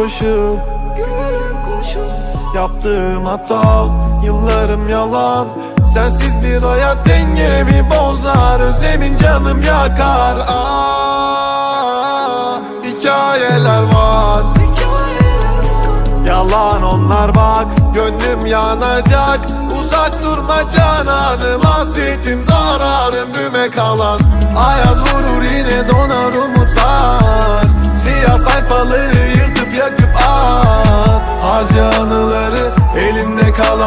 koşup Yaptığım hata yıllarım yalan. Sensiz bir hayat dengemi bozar Özlemin canım yakar. Aa, Hikayeler var. Yalan onlar bak Gönlüm yanacak. Uzak durma cananım Hasretim zararım Düme kalan. Ayaz vurur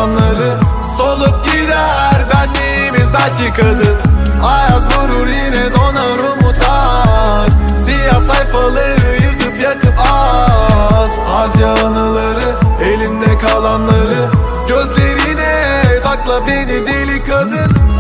Kalanları Solup gider. Benliğimiz belki kadın Ayaz vurur yine donar umutlar Siyah sayfaları yırtıp yakıp at. Harca anıları elinde kalanları. Gözlerine sakla beni deli kadın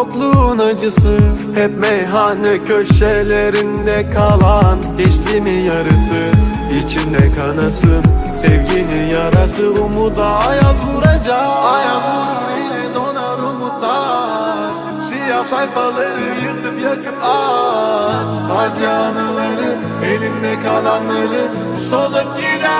Yokluğun acısı Hep meyhane köşelerinde kalan Geçti mi yarısı? İçinde kanasın Sevginin yarası umuda ayaz vuracak. Ayaz vurur yine donar umutlar. Siyah sayfaları yırtıp yakıp at Harca anıları elimde kalanları Solup gider